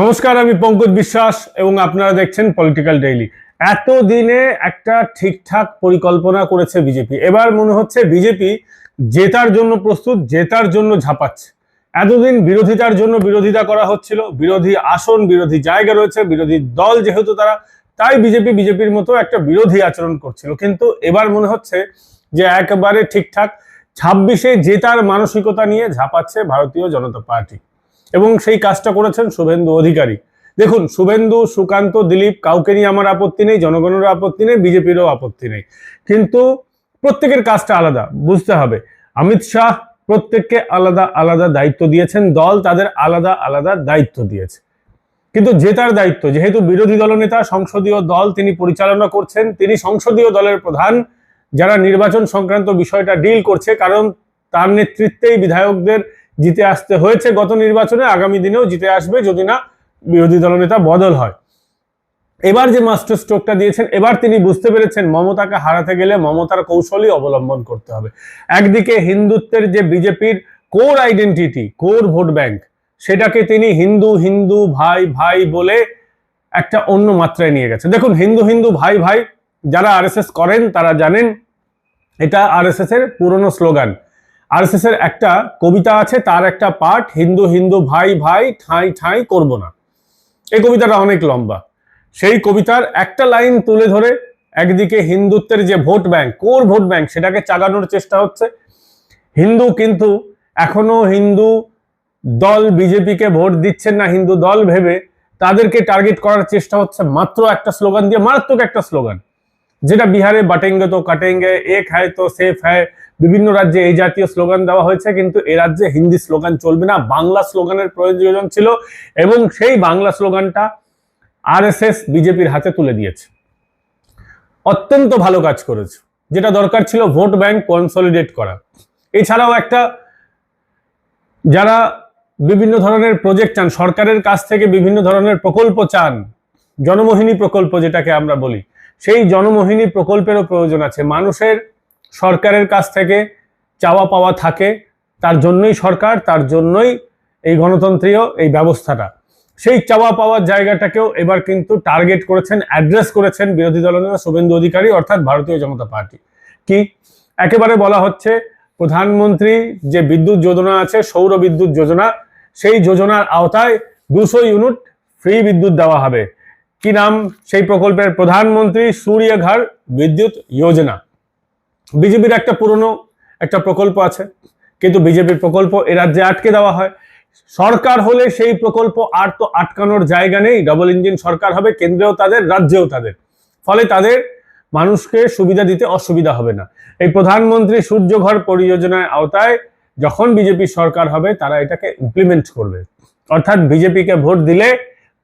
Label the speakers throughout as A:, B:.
A: নমস্কার, আমি পঙ্কজ বিশ্বাস এবং আপনারা দেখছেন পলিটিক্যাল ডেইলি এতদিনে একটা ঠিকঠাক পরিকল্পনা করেছে বিজেপি। এবার মনে হচ্ছে বিজেপি জেতার জন্য প্রস্তুত, জেতার জন্য ঝাঁপাচ্ছে। এতদিন বিরোধিতার জন্য বিরোধিতা করা হচ্ছিল, বিরোধী আসন, বিরোধী জায়গা রয়েছে, বিরোধী দল যেহেতু তারা, তাই বিজেপি বিজেপির মতো একটা বিরোধী আচরণ করছিল। কিন্তু এবার মনে হচ্ছে যে একেবারে ঠিকঠাক, ছাব্বিশে জেতার মানসিকতা নিয়ে ঝাঁপাচ্ছে ভারতীয় জনতা পার্টি। এবং সেই কাজটা করেছেন শুভেন্দু অধিকারী। দেখুন, শুভেন্দু, সুকান্ত, দিলীপ কাউকে নিয়ে আমার আপত্তি নেই, জনগণেরও আপত্তি নেই, বিজেপিরও আপত্তি নেই। কিন্তু প্রত্যেকের কাজটা আলাদা, বুঝতে হবে। অমিত শাহ প্রত্যেককে আলাদা আলাদা দায়িত্ব দিয়েছেন, দল তাদের আলাদা আলাদা দায়িত্ব দিয়েছে। কিন্তু জেতার দায়িত্ব, যেহেতু বিরোধী দলনেতা, সংসদীয় দল তিনি পরিচালনা করছেন, তিনি সংসদীয় দলের প্রধান, যারা নির্বাচন সংক্রান্ত বিষয়টা ডিল করছে, কারণ তার নেতৃত্বেই বিধায়কদের জিতে আসতে হয়েছে গত নির্বাচনে, আগামী দিনেও জিতে আসবে যদি না বিরোধী দলনেতা বদল হয়। এবার যে মাস্টার স্ট্রোকটা দিয়েছেন, এবার তিনি বুঝতে পেরেছেন মমতাকে হারাতে গেলে মমতার কৌশলই অবলম্বন করতে হবে। একদিকে হিন্দুত্বের যে বিজেপির core identity core vote bank সেটাকে তিনি হিন্দু হিন্দু, ভাই ভাই বলে একটা অন্য মাত্রায় নিয়ে গেছে দেখুন, হিন্দু হিন্দু, ভাই ভাই যারা আরএসএস করেন, তারা জানেন, এটা আরএসএস এর পুরনো স্লোগান আরএসএস এর একটা কবিতা আছে, তার একটা পাঠ, হিন্দু হিন্দু, ভাই ভাই, ঠাঁই ঠাঁই করব না। এই কবিতাটা অনেক লম্বা। সেই কবিতার একটা লাইন তুলে ধরে একদিকে হিন্দুত্বের যে vote bank, core vote bank, সেটাকে চাগানোর চেষ্টা হচ্ছে। হিন্দু কিন্তু এখনও হিন্দু দল, বিজেপিকে ভোট দিচ্ছেন না, হিন্দু দল ভেবে তাদেরকে টার্গেট করার চেষ্টা হচ্ছে মাত্র একটা স্লোগান দিয়ে, মারাত্মক একটা স্লোগান, যেটা বিহারে বাটেঙ্গে তো কাটেঙ্গে, এক হ্যায় তো সেফ হ্যায় বিভিন্ন রাজ্যে এই জাতীয় স্লোগান দেওয়া হয়েছে, কিন্তু এ রাজ্যে হিন্দি স্লোগান চলবে না। বাংলা স্লোগানের প্রয়োজন ছিল এবং সেই বাংলা স্লোগানটা আরএসএস বিজেপির হাতে তুলে দিয়েছে। অত্যন্ত ভালো কাজ করেছে। যেটা দরকার ছিল ভোট ব্যাংক কনসলিডেট করা। এছাড়াও একটা যারা বিভিন্ন ধরনের প্রজেক্ট চান, সরকারের কাছ থেকে বিভিন্ন ধরনের প্রকল্প চান, জনমোহিনী প্রকল্প যেটাকে আমরা বলি, সেই জনমোহিনী প্রকল্পেরও প্রয়োজন আছে। মানুষের সরকারের কাছ থেকে চাওয়া পাওয়া থাকে, তার জন্যই সরকার, তার জন্যই এই গণতন্ত্রীয় এই ব্যবস্থাটা। সেই চাওয়া পাওয়ার জায়গাটাকেও এবার কিন্তু টার্গেট করেছেন, অ্যাড্রেস করেছেন বিরোধী দলনেতা শুভেন্দু অধিকারী, অর্থাৎ ভারতীয় জনতা পার্টি। কি? একেবারে বলা হচ্ছে প্রধানমন্ত্রী যে বিদ্যুৎ যোজনা আছে, সৌর বিদ্যুৎ যোজনা, সেই যোজনার আওতায় দুশো ইউনিট ফ্রি বিদ্যুৎ দেওয়া হবে। কি নাম? সেই প্রকল্পের প্রধানমন্ত্রী সূর্যঘর বিদ্যুৎ যোজনা। বিজেপির একটা পুরনো একটা প্রকল্প আছে, কিন্তু বিজেপির প্রকল্প এ রাজ্যে আটকে দেওয়া হয়। সরকার হলে সেই প্রকল্প আর তো আটকানোর জায়গা নেই ডবল ইঞ্জিন সরকার হবে, কেন্দ্রেও তাদের, রাজ্যেও তাদের। ফলে তাদের মানুষকে সুবিধা দিতে অসুবিধা হবে না। এই প্রধানমন্ত্রী সূর্যঘর পরিযোজনার আওতায় যখন বিজেপি সরকার হবে, তারা এটাকে ইমপ্লিমেন্ট করবে। অর্থাৎ বিজেপিকে ভোট দিলে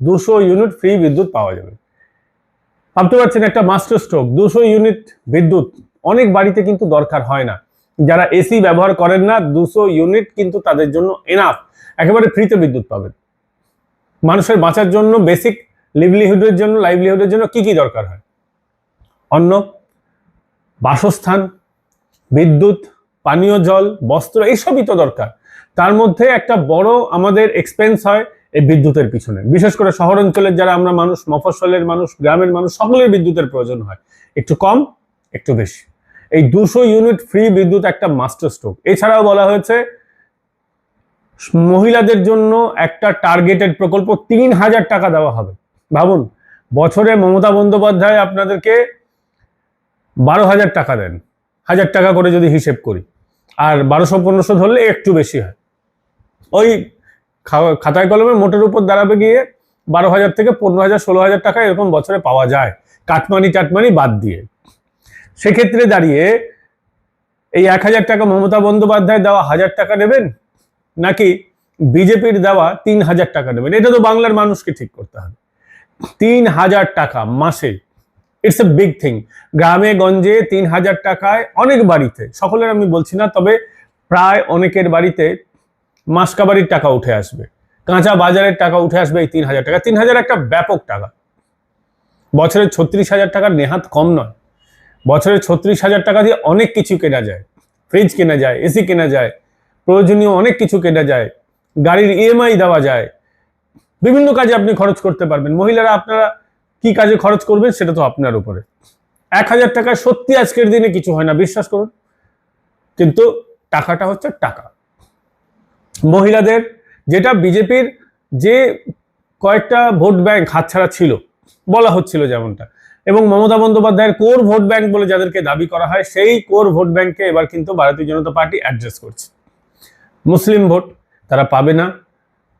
A: দুশো ইউনিট ফ্রি বিদ্যুৎ পাওয়া যাবে। ভাবতে পারছেন একটা মাস্টার স্ট্রোক দুশো ইউনিট বিদ্যুৎ অনেক বাড়িতে কিন্তু দরকার হয় না। যারা এসি ব্যবহার করেন না, দুশো ইউনিট কিন্তু তাদের জন্য এনাফ একেবারে ফ্রিতে বিদ্যুৎ পাবেন। মানুষের বাঁচার জন্য বেসিক লিভলিহুডের জন্য লাইভলিহুডের জন্য কি কি দরকার হয়? অন্ন, বাসস্থান, বিদ্যুৎ, পানীয় জল, বস্ত্র, এইসবই তো দরকার। তার মধ্যে একটা বড় আমাদের এক্সপেন্স হয় এই বিদ্যুতের পিছনে। বিশেষ করে শহর অঞ্চলের যারা আমরা মানুষ, মফস্বলের মানুষ, গ্রামের মানুষ, সকলের বিদ্যুতের প্রয়োজন হয়। একটু কম, একটু বেশি। এই দুশো ইউনিট ফ্রি বিদ্যুৎ একটা মাস্টার স্ট্রোক এছাড়াও বলা হয়েছে, মহিলাদের জন্য একটা টার্গেটেড প্রকল্প তিন হাজার টাকা দেওয়া হবে। ভাবুন, বছরে মমতা বন্দ্যোপাধ্যায় আপনাদেরকে বারো হাজার টাকা দেন। হাজার টাকা করে যদি হিসেব করি, আর বারোশো পনেরোশো ধরলে একটু বেশি হয়। ওই খাতায় কলমে মোটের উপর দাঁড়াবে গিয়ে বারো হাজার থেকে পনেরো হাজার, ষোলো হাজার টাকা এরকম বছরে পাওয়া যায়। কাটমানি টাটমানি বাদ দিয়ে। সেক্ষেত্রে দাঁড়িয়ে এই এক হাজার টাকা মমতা বন্দ্যোপাধ্যায় দেওয়া হাজার টাকা নেবেন নাকি বিজেপির দেওয়া তিন হাজার টাকা নেবেন? এটা তো বাংলার মানুষকে ঠিক করতে হবে। তিন হাজার টাকা মাসে ইটস এ বিগ থিং গ্রামে, গঞ্জে তিন হাজার টাকায় অনেক বাড়িতে, সকলের আমি বলছি না, তবে প্রায় অনেকের বাড়িতে মাসকাবারির টাকা উঠে আসবে। কাঁচা বাজারের টাকা উঠে আসবে এই তিন হাজার টাকা। তিন হাজার একটা ব্যাপক টাকা। বছরে ছত্রিশ হাজার টাকা নেহাত কম নয়। বছরে ছত্রিশ হাজার টাকা দিয়ে অনেক কিছু কেনা যায়। ফ্রিজ কেনা যায় এসি কেনা যায়, প্রয়োজনীয় অনেক কিছু কেনা যায়, গাড়ির ইএমআই দেওয়া যায়। বিভিন্ন কাজে আপনি খরচ করতে পারবেন। মহিলারা আপনারা কি কাজে খরচ করবেন সেটা তো আপনার উপরে। এক হাজার টাকা সত্যি আজকের দিনে কিছু হয় না, বিশ্বাস করুন। কিন্তু টাকাটা হচ্ছে টাকা। মহিলাদের যেটা বিজেপির যে কয়েকটা ভোট ব্যাংক হাতছাড়া ছিল, বলা হচ্ছিল যেমনটা এবং মমতা বন্দ্যোপাধ্যায়ের কোর ভোট ব্যাংক বলে যাদেরকে দাবি করা হয়, সেই কোর ভোট ব্যাংককে এবার কিন্তু ভারতীয় জনতা পার্টি অ্যাড্রেস করছে। মুসলিম ভোট, তারা পাবে না।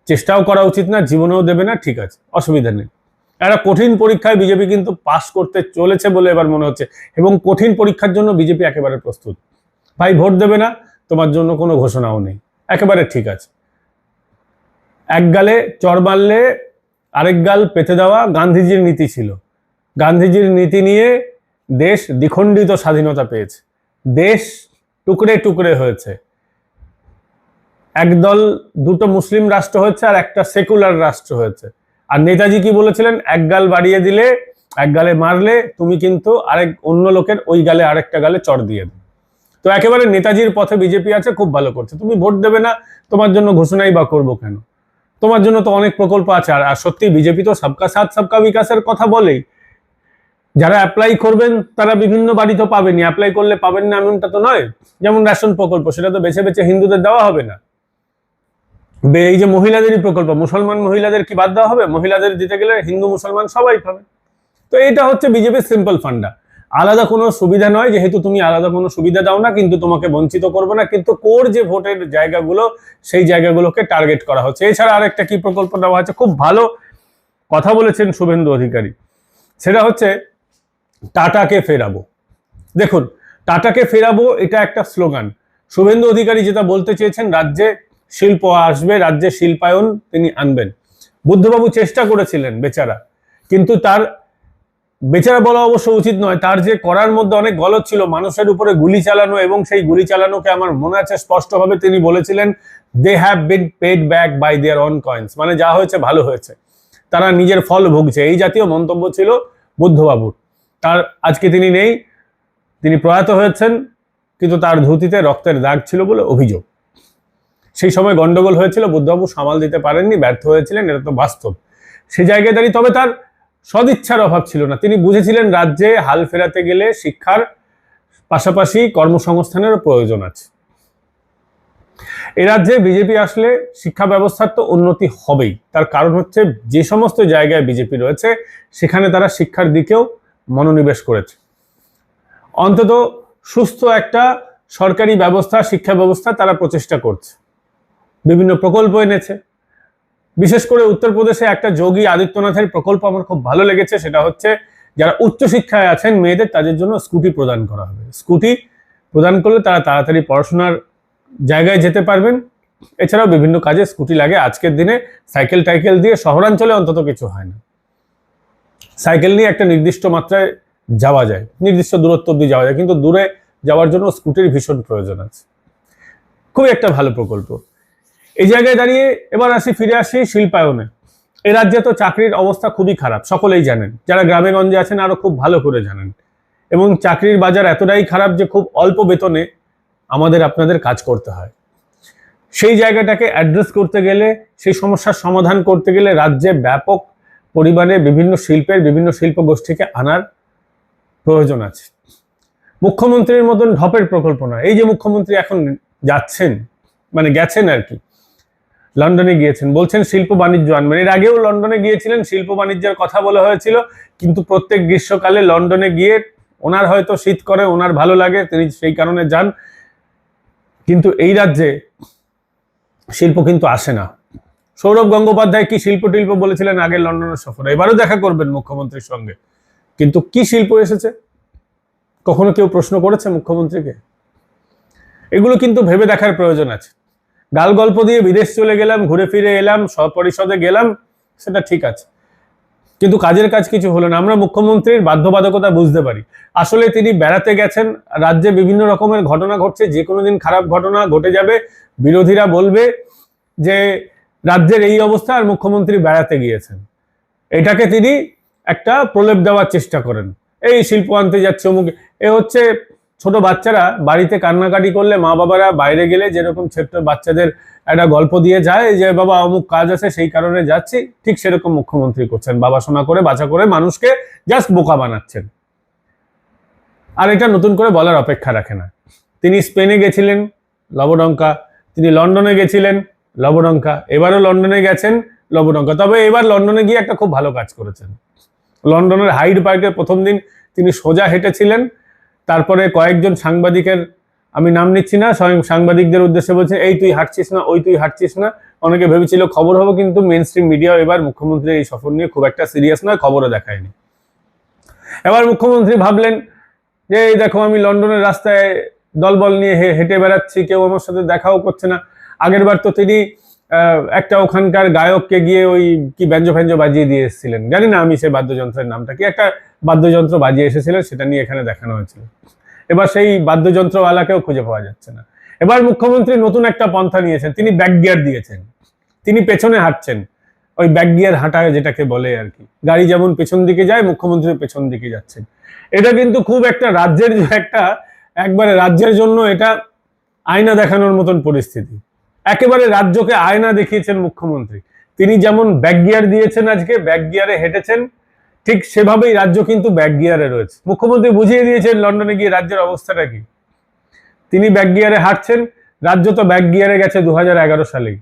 A: চেষ্টাও করা উচিত না, জীবনেও দেবে না, ঠিক আছে, অসুবিধা নেই। একটা কঠিন পরীক্ষায় বিজেপি কিন্তু পাস করতে চলেছে বলে এবার মনে হচ্ছে, এবং কঠিন পরীক্ষার জন্য বিজেপি একেবারে প্রস্তুত। ভাই, ভোট দেবে না, তোমার জন্য কোনো ঘোষণাও নেই। একেবারে ঠিক আছে। এক গালে চর মারলে আরেক গাল পেতে দেওয়া গান্ধীজির নীতি ছিল। গান্ধীজির নীতি নিয়ে দেশ দ্বিখণ্ডিত স্বাধীনতা পেয়েছে। দেশ টুকরে টুকরে হয়েছে। একদল দুটো মুসলিম রাষ্ট্র হয়েছে আর একটা সেকুলার রাষ্ট্র হয়েছে। আর নেতাজি কি বলেছিলেন? এক গাল বাড়িয়ে দিলে, এক গালে মারলে তুমি কিন্তু আরেক অন্য লোকের ওই গালে আরেকটা গালে চড় দিয়ে দেবে। তো একেবারে নেতাজির পথে বিজেপি আছে, খুব ভালো করছে। তুমি ভোট দেবে না, তোমার জন্য ঘোষণাই বা করব কেন? তোমার জন্য তো অনেক প্রকল্প আছে। আর সত্যি বিজেপি তো সবকা সাথ, সবকা বিকাশের কথা বলেই। যারা অ্যাপ্লাই করবেন, তারা বিভিন্ন বাড়ি তো পাবেনই। অ্যাপ্লাই করলে পাবেন না এমনটা তো নয়। যেমন রেশন প্রকল্প, সেটা তো বেছে বেছে হিন্দুদের দেওয়া হবে না। এই যে মহিলাদেরই প্রকল্প, মুসলমান মহিলাদের কি বাদ দেওয়া হবে? মহিলাদের দিতে গেলে হিন্দু, মুসলমান সবাই পাবে। তো এটা হচ্ছে বিজেপির সিম্পল ফান্ডা আলাদা কোনো সুবিধা নয়, যেহেতু তুমি আলাদা কোনো সুবিধা দাও না, কিন্তু তোমাকে বঞ্চিত করবে না, কিন্তু কোর যে ভোটের জায়গাগুলো, সেই জায়গাগুলোকে টার্গেট করা হচ্ছে। এছাড়া আরেকটা কি প্রকল্প দেওয়া হচ্ছে খুব ভালো কথা বলেছেন শুভেন্দু অধিকারী। সেটা হচ্ছে টাটাকে ফেরাবো। দেখুন, টাটাকে ফেরাবো এটা একটা স্লোগান। শুভেন্দু অধিকারী যেটা বলতে চেয়েছেন, রাজ্যে শিল্প আসবে, রাজ্যে শিল্পায়ন তিনি আনবেন। বুদ্ধবাবু চেষ্টা করেছিলেন বেচারা, কিন্তু তার, বেচারা বলা অবশ্য উচিত নয়, তার যে করার মধ্যে অনেক গলত ছিল, মানুষের উপরে গুলি চালানো এবং সেই গুলি চালানোকে আমার মনে আছে স্পষ্টভাবে তিনি বলেছিলেন they have been paid back by their own coins মানে যা হয়েছে, ভালো হয়েছে। তারা নিজের ফল ভুগছে। এই জাতীয় মন্তব্য ছিল বুদ্ধবাবুর। তার আজকে তিনি নেই, তিনি প্রয়াত হয়েছেন, কিন্তু তার ধুতিতে রক্তের দাগ ছিল বলে অভিযোগ। সেই সময় গন্ডগোল হয়েছিল, বুদ্ধবাবু সামাল দিতে পারেননি, ব্যর্থ হয়েছিলেন, এটা তো বাস্তব। সে জায়গায় দাঁড়িয়ে, তবে তার সদিচ্ছার অভাব ছিল না। তিনি বুঝেছিলেন রাজ্যে হাল ফেরাতে গেলে শিক্ষার পাশাপাশি কর্মসংস্থানেরও প্রয়োজন আছে। এ রাজ্যে বিজেপি আসলে শিক্ষা ব্যবস্থার তো উন্নতি হবেই। তার কারণ হচ্ছে, যে সমস্ত জায়গায় বিজেপি রয়েছে, সেখানে তারা শিক্ষার দিকেও মনোনিবেশ করেছে। অন্তত সুস্থ একটা সরকারি ব্যবস্থা, শিক্ষা ব্যবস্থা তারা প্রচেষ্টা করছে। বিভিন্ন প্রকল্প এনেছে। বিশেষ করে উত্তরপ্রদেশে একটা যোগী আদিত্যনাথের প্রকল্প আমার খুব ভালো লেগেছে, সেটা হচ্ছে যারা উচ্চশিক্ষায় আছেন মেয়েদের, তাদের জন্য স্কুটি প্রদান করা হবে। স্কুটি প্রদান করলে তারা তাড়াতাড়ি পড়াশোনার জায়গায় যেতে পারবেন। এছাড়াও বিভিন্ন কাজে স্কুটি লাগে। আজকের দিনে সাইকেল টাইকেল দিয়ে শহরাঞ্চলে অন্তত কিছু হয় না। সাইকেল নিয়ে একটা নির্দিষ্ট মাত্রায় যাওয়া যায়, নির্দিষ্ট দূরত্ব অব্দি যাওয়া যায়, কিন্তু দূরে যাওয়ার জন্য স্কুটির ভীষণ প্রয়োজন আছে। খুবই একটা ভালো প্রকল্প। এই জায়গায় দাঁড়িয়ে এবার আসি, ফিরে আসি শিল্পায়নে। এ রাজ্যে তো চাকরির অবস্থা খুবই খারাপ, সকলেই জানেন। যারা গ্রামে গঞ্জে আছেন, আরও খুব ভালো করে জানেন। এবং চাকরির বাজার এতটাই খারাপ যে খুব অল্প বেতনে আমাদের আপনাদের কাজ করতে হয়। সেই জায়গাটাকে অ্যাড্রেস করতে গেলে, সেই সমস্যার সমাধান করতে গেলে রাজ্যে ব্যাপক পরিমাণে বিভিন্ন শিল্পের বিভিন্ন শিল্প গোষ্ঠীকে আনার প্রয়োজন আছে। মুখ্যমন্ত্রীর মতন ঢপের প্রকল্প না এই যে মুখ্যমন্ত্রী এখন যাচ্ছেন মানে গেছেন আর কি, লন্ডনে গিয়েছেন, বলছেন শিল্প বাণিজ্য আনবেন। এর আগেও লন্ডনে গিয়েছিলেন, শিল্প বাণিজ্যের কথা বলা হয়েছিল, কিন্তু প্রত্যেক গ্রীষ্মকালে লন্ডনে গিয়ে ওনার হয়তো শীত করে, ওনার ভালো লাগে, তিনি সেই কারণে যান। কিন্তু এই রাজ্যে শিল্প কিন্তু আসে না। সৌরভ গঙ্গোপাধ্যায় কি শিল্প টিল্প বলেছিলেন আগে লন্ডনের সফরে? এবারও দেখা করবেন মুখ্যমন্ত্রীর সঙ্গে। কিন্তু কি শিল্প এসেছে? কখনো কেউ প্রশ্ন করেছে মুখ্যমন্ত্রীকে? এগুলো কিন্তু ভেবে দেখার প্রয়োজন আছে। গাল গল্প দিয়ে বিদেশ চলে গেলাম, ঘুরে ফিরে এলাম, সপরিষদে গেলাম, সেটা ঠিক আছে। কিন্তু কাজের কাজ কিছু হলো না। আমরা মুখ্যমন্ত্রীর বাধ্যবাধকতা বুঝতে পারি। আসলে তিনি বেড়াতে গেছেন, রাজ্যে বিভিন্ন রকমের ঘটনা ঘটছে, যে কোনো দিন খারাপ ঘটনা ঘটে যাবে। বিরোধীরা বলবে যে রাজ্যের এই অবস্থা আর মুখ্যমন্ত্রী বেড়াতে গিয়েছেন। এটাকে তিনি একটা প্রলেপ দেওয়ার চেষ্টা করেন। এই শিল্প আনতে যাচ্ছে অমুক। এ হচ্ছে ছোট বাচ্চারা বাড়িতে কান্নাকাটি করলে মা বাবারা বাইরে গেলে যেরকম ছোট্ট বাচ্চাদের একটা গল্প দিয়ে যায় যে, বাবা, অমুক কাজ আছে, সেই কারণে যাচ্ছি। ঠিক সেরকম মুখ্যমন্ত্রী করছেন। বাবা শোনা করে বাঁচা করে মানুষকে জাস্ট বোকা বানাচ্ছেন। আর এটা নতুন করে বলার অপেক্ষা রাখে না। তিনি স্পেনে গেছিলেন লবডঙ্কা তিনি লন্ডনে গেছিলেন। লবডঙ্কা এবারও লন্ডনে গেছেন লবডঙ্কা তবে এবার লন্ডনে গিয়ে একটা খুব ভালো কাজ করেছেন। লন্ডনের হাইড পার্কের প্রথম দিন তিনি সোজা হেঁটেছিলেন। তারপরে কয়েকজন সাংবাদিকের, আমি নাম নিচ্ছি না, স্বয়ং সাংবাদিকদের উদ্দেশ্যে বলছেন এই তুই হাঁটছিস না, ওই তুই হাঁটছিস না। অনেকে ভেবেছিল খবর হবে, কিন্তু মেন স্ট্রিম মিডিয়াও এবার মুখ্যমন্ত্রীর এই সফর নিয়ে খুব একটা সিরিয়াস নয়, খবরও দেখায়নি। এবার মুখ্যমন্ত্রী ভাবলেন যে, এই দেখো, আমি লন্ডনের রাস্তায় দলবল নিয়ে হেঁটে বেড়াচ্ছি, কেউ আমার সাথে দেখাও করছে না। আগের বার তো তিনি একটা ওখানকার গায়ককে গিয়ে ওই কি ব্যঞ্জ ফ্যাঞ্জ বাজিয়ে দিয়ে এসেছিলেন। জানি না আমি সেই বাদ্যযন্ত্রের নামটা, কি একটা বাদ্যযন্ত্র বাজিয়ে এসেছিলেন, সেটা নিয়ে এখানে দেখানো হয়েছিল। এবার সেই বাদ্যযন্ত্রওয়ালাকেও খুঁজে পাওয়া যাচ্ছে না। এবার মুখ্যমন্ত্রী নতুন একটা পন্থা নিয়েছেন, তিনি ব্যাক গিয়ার দিয়েছেন। তিনি পেছনে হাঁটছেন, ওই ব্যাক গিয়ার হাঁটা যেটাকে বলে আর কি। গাড়ি যেমন পেছন দিকে যায় মুখ্যমন্ত্রী পেছন দিকে যাচ্ছেন। এটা কিন্তু খুব একটা রাজ্যের, একটা, একবারে রাজ্যের জন্য এটা আয়না দেখানোর মতন পরিস্থিতি। একেবারে রাজ্যকে আয়না দেখিয়েছেন মুখ্যমন্ত্রী। তিনি যেমন ব্যাক গিয়ার দিয়েছেন আজকে ব্যাক গিয়ারে হেঁটেছেন, ঠিক সেভাবেই রাজ্য কিন্তু ব্যাক গিয়ারে রয়েছে। মুখ্যমন্ত্রী বুঝিয়ে দিয়েছেন লন্ডনে গিয়ে রাজ্যের অবস্থাটা কি। তিনি ব্যাক গিয়ারে হাঁটছেন, রাজ্য তো ব্যাক গিয়ারে গেছে দু হাজার এগারো সালেই।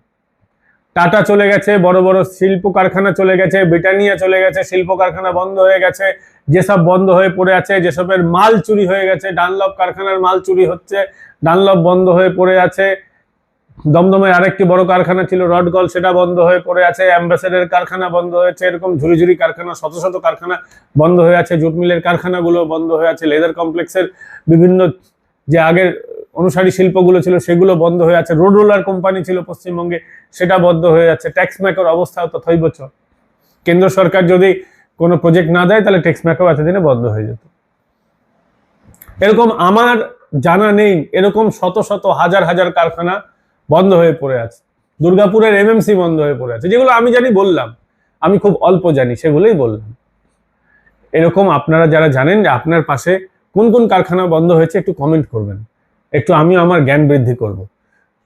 A: টাটা চলে গেছে, বড় বড় শিল্প কারখানা চলে গেছে, ব্রিটানিয়া চলে গেছে শিল্প কারখানা বন্ধ হয়ে গেছে, যেসব বন্ধ হয়ে পড়ে আছে, যেসবের মাল চুরি হয়ে গেছে, ডানলপ কারখানার মাল চুরি হচ্ছে, ডানলপ বন্ধ হয়ে পড়ে আছে দমদমের আরেকটি বড় কারখানা ছিল, রডগল। সেটা বন্ধ হয়ে পড়ে আছে। অ্যাম্বাসেডার কারখানা বন্ধ হয়েছে। এরকম ঝুড়ি ঝুড়ি কারখানা, শত শত কারখানা বন্ধ হয়ে আছে। জুট মিলের কারখানাগুলো বন্ধ হয়ে আছে। লেদার কমপ্লেক্সের বিভিন্ন যে আগের অনুসারী শিল্পগুলো ছিল, সেগুলো বন্ধ হয়ে আছে। রোড রোলার কোম্পানি ছিল পশ্চিমবঙ্গে, সেটা বন্ধ হয়ে যাচ্ছে। ট্যাক্স ম্যাকের তথৈব চ। কেন্দ্র সরকার যদি কোনো প্রজেক্ট না দেয়, তাহলে ট্যাক্স ম্যাকও এতদিনে বন্ধ হয়ে যেত। এরকম আমার জানা নেই। এরকম শত শত, হাজার হাজার কারখানা বন্ধ হয়ে পড়ে আছে। দুর্গাপুরের এমএমসি বন্ধ হয়ে পড়ে আছে। যেগুলো আমি জানি বললাম। আমি খুব অল্প জানি, সেগুলোই বললাম। এরকম আপনারা যারা জানেন যে আপনার পাশে কোন কোন কারখানা বন্ধ হয়েছে, একটু কমেন্ট করবেন। একটু আমি আমার জ্ঞান বৃদ্ধি করব।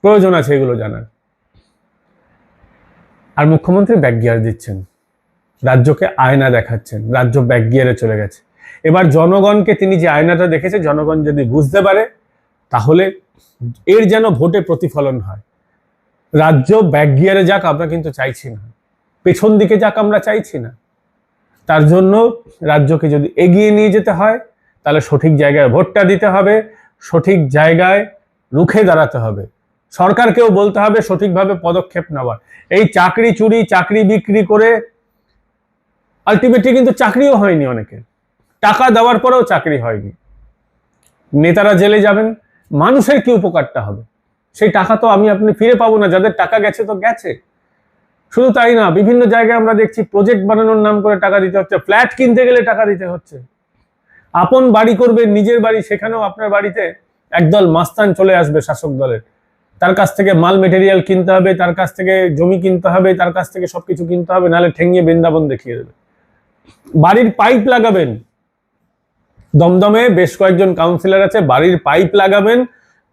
A: প্রয়োজন আছে এগুলো জানার। আর মুখ্যমন্ত্রী ব্যাক গিয়ার দিচ্ছেন। রাজ্যকে আয়না দেখাচ্ছেন। রাজ্য ব্যাক গিয়ারে চলে গেছে। এবার জনগণকে তিনি যে আয়নাটা দেখেছে, জনগণ যদি বুঝতে পারে, তাহলে এর যেন ভোটে প্রতিফলন হয়। রাজ্য ব্যাক গিয়ারে যাক, আমরা কিন্তু চাইছি না। পেছন দিকে যাক, আমরা চাইছি না। তার জন্য রাজ্যকে যদি এগিয়ে নিয়ে যেতে হয়, তাহলে সঠিক জায়গায় ভোটটা দিতে হবে, সঠিক জায়গায় রুখে দাঁড়াতে হবে। সরকারকেও বলতে হবে, সঠিকভাবে পদক্ষেপ নেওয়ার। এই চাকরি চুরি, চাকরি বিক্রি করে আলটিমেটলি কিন্তু চাকরিও হয়নি অনেকের। টাকা দেওয়ার পরেও চাকরি হয়নি। নেতারা জেলে যাবেন মানুষের কি উপকারটা হবে? সেই টাকা তো আমি আপনি ফিরে পাবো না, যাদের টাকা গেছে তো গেছে। শুধু তাই না, বিভিন্ন জায়গায় আমরা দেখছি প্রজেক্ট বানানোর নাম করে টাকা দিতে হচ্ছে ফ্ল্যাট কিনতে গেলে টাকা দিতে হচ্ছে। আপন বাড়ি করবে, নিজের বাড়ি, সেখানেও আপনার বাড়িতে একদল মাস্তান চলে আসবে শাসক দলের। তার কাছ থেকে মাল মেটেরিয়াল কিনতে হবে, তার কাছ থেকে জমি কিনতে হবে, তার কাছ থেকে সবকিছু কিনতে হবে, নাহলে ঠেঙিয়ে বৃন্দাবন দেখিয়ে দেবে। বাড়ির পাইপ লাগাবেন দমদমে বেশ কয়েকজন কাউন্সিলর আছে, বাড়ির পাইপ লাগাবেন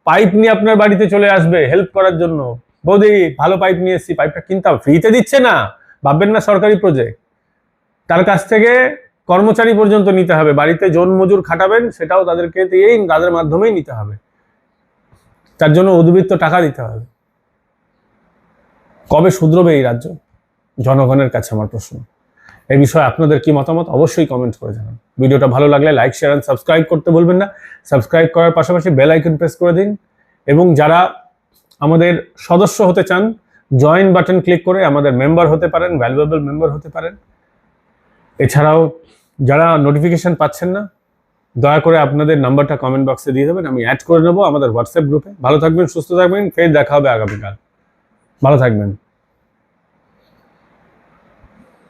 A: পাইপ নিয়ে আপনার বাড়িতে চলে আসবে হেল্প করার জন্য। বৌদি, ভালো পাইপ নিয়ে এসেছি পাইপটা কিনতে ফ্রিতে দিচ্ছে না? ভাববেন না সরকারি প্রজেক্ট তার কাছ থেকে কর্মচারী পর্যন্ত নিতে হবে। বাড়িতে জন মজুর খাটাবেন, সেটাও তাদেরকে দিয়েই তাদের মাধ্যমেই নিতে হবে। তার জন্য উদ্বৃত্ত টাকা দিতে হবে। কবে শুধরবে এই রাজ্য? জনগণের কাছে আমার প্রশ্ন। এই বিষয়ে আপনাদের কি মতামত অবশ্যই কমেন্ট করে জানান। ভিডিওটা ভালো লাগলে লাইক শেয়ার অ্যান্ড সাবস্ক্রাইব করতে বলবেন না। সাবস্ক্রাইব করার পাশাপাশি বেল আইকন প্রেস করে দিন এবং যারা আমাদের সদস্য হতে চান জয়েন বাটন ক্লিক করে আমাদের মেম্বার হতে পারেন ভ্যালুয়েবল মেম্বার হতে পারেন। এছাড়াও যারা নোটিফিকেশন পাচ্ছেন না, দয়া করে আপনাদের নাম্বারটা কমেন্ট বক্সে দিয়ে দেবেন, আমি অ্যাড করে নেব আমাদের হোয়াটসঅ্যাপ গ্রুপে ভালো থাকবেন, সুস্থ থাকবেন, ফের দেখা হবে আগামীকাল। ভালো থাকবেন।